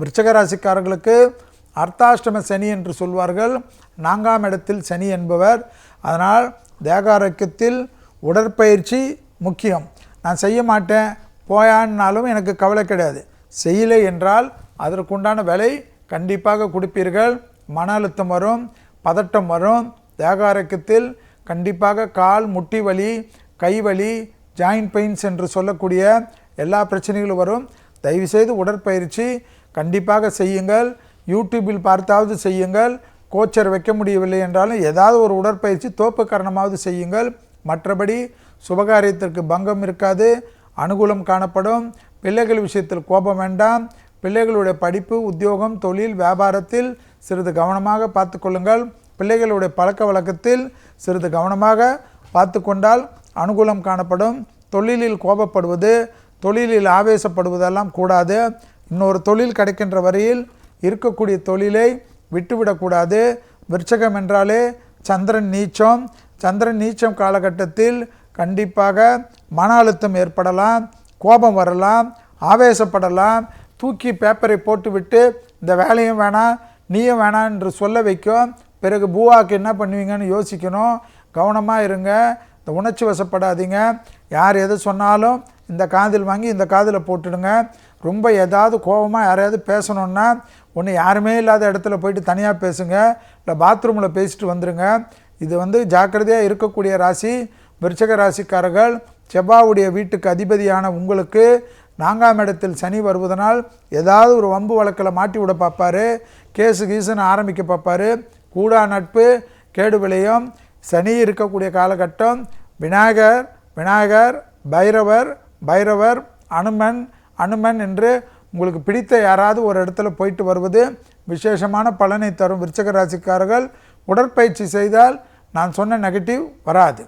விருச்சக ராசிக்காரர்களுக்கு அர்த்தாஷ்டம சனி என்று சொல்வார்கள். நான்காம் இடத்தில் சனி என்பவர். அதனால் தேகாரோக்கியத்தில் உடற்பயிற்சி முக்கியம். நான் செய்ய மாட்டேன் போயான்னாலும் எனக்கு கவலை கிடையாது. செய்யலை என்றால் அதற்குண்டான விலை கண்டிப்பாக கொடுப்பீர்கள். மன அழுத்தம் வரும் பதட்டம் வரும். தேகாரோக்கியத்தில் கண்டிப்பாக கால் முட்டி வலி கை வலி ஜாயிண்ட் பெயின்ஸ் என்று சொல்லக்கூடிய எல்லா பிரச்சனைகளும் வரும். தயவுசெய்து உடற்பயிற்சி கண்டிப்பாக செய்யுங்கள். யூடியூப்பில் பார்த்தாவது செய்யுங்கள். கோச்சர் வைக்க முடியவில்லை என்றாலும் ஏதாவது ஒரு உடற்பயிற்சி தோப்பு காரணமாவது செய்யுங்கள். மற்றபடி சுபகாரியத்திற்கு பங்கம் இருக்காது. அனுகூலம் காணப்படும். பிள்ளைகள் விஷயத்தில் கோபம் வேண்டாம். பிள்ளைகளுடைய படிப்பு உத்தியோகம் தொழில் வியாபாரத்தில் சிறிது கவனமாக பார்த்து கொள்ளுங்கள். பிள்ளைகளுடைய பழக்க வழக்கத்தில் சிறிது கவனமாக பார்த்து கொண்டால் அனுகூலம் காணப்படும். தொழிலில் கோபப்படுவது தொழிலில் ஆவேசப்படுவதெல்லாம் கூடாது. இன்னொரு தொழில் கிடைக்கின்ற வரையில் இருக்கக்கூடிய தொழிலை விட்டுவிடக்கூடாது. விருச்சகம் என்றாலே சந்திரன் நீச்சம். சந்திரன் நீச்சம் காலகட்டத்தில் கண்டிப்பாக மன அழுத்தம் ஏற்படலாம் கோபம் வரலாம் ஆவேசப்படலாம். தூக்கி பேப்பரை போட்டுவிட்டு இந்த வேலையும் வேணாம் நீயும் வேணாம் என்று சொல்ல வைக்கும். பிறகு பூவாக்கு என்ன பண்ணுவீங்கன்னு யோசிக்கணும். கவனமாக இருங்க. இந்த உணர்ச்சி வசப்படாதீங்க. யார் எது சொன்னாலும் இந்த காதில் வாங்கி இந்த காதில் போட்டுடுங்க. ரொம்ப ஏதாவது கோபமாக யாரையாவது பேசணுன்னா ஒன்று யாருமே இல்லாத இடத்துல போயிட்டு தனியாக பேசுங்க. இல்லை பாத்ரூமில் பேசிட்டு வந்துடுங்க இது வந்து ஜாக்கிரதையாக இருக்கக்கூடிய ராசி விருச்சக ராசிக்காரர்கள் செவ்வாவுடைய வீட்டுக்கு அதிபதியான உங்களுக்கு நான்காம் இடத்தில் சனி வருவதனால் ஏதாவது ஒரு வம்பு வழக்கில் மாட்டி விட பார்ப்பாரு. கேஸு கீசுன்னு ஆரம்பிக்க பார்ப்பாரு. கூடா நட்பு கேடு விளையும் சனி இருக்கக்கூடிய காலகட்டம் விநாயகர் விநாயகர் பைரவர் பைரவர் அனுமன் அனுமன் என்று உங்களுக்கு பிடித்த யாராவது ஒரு இடத்துல போயிட்டு வருவது விசேஷமான பலனை தரும் விருச்சக ராசிக்காரர்கள். உடற்பயிற்சி செய்தால் நான் சொன்ன நெகட்டிவ் வராது.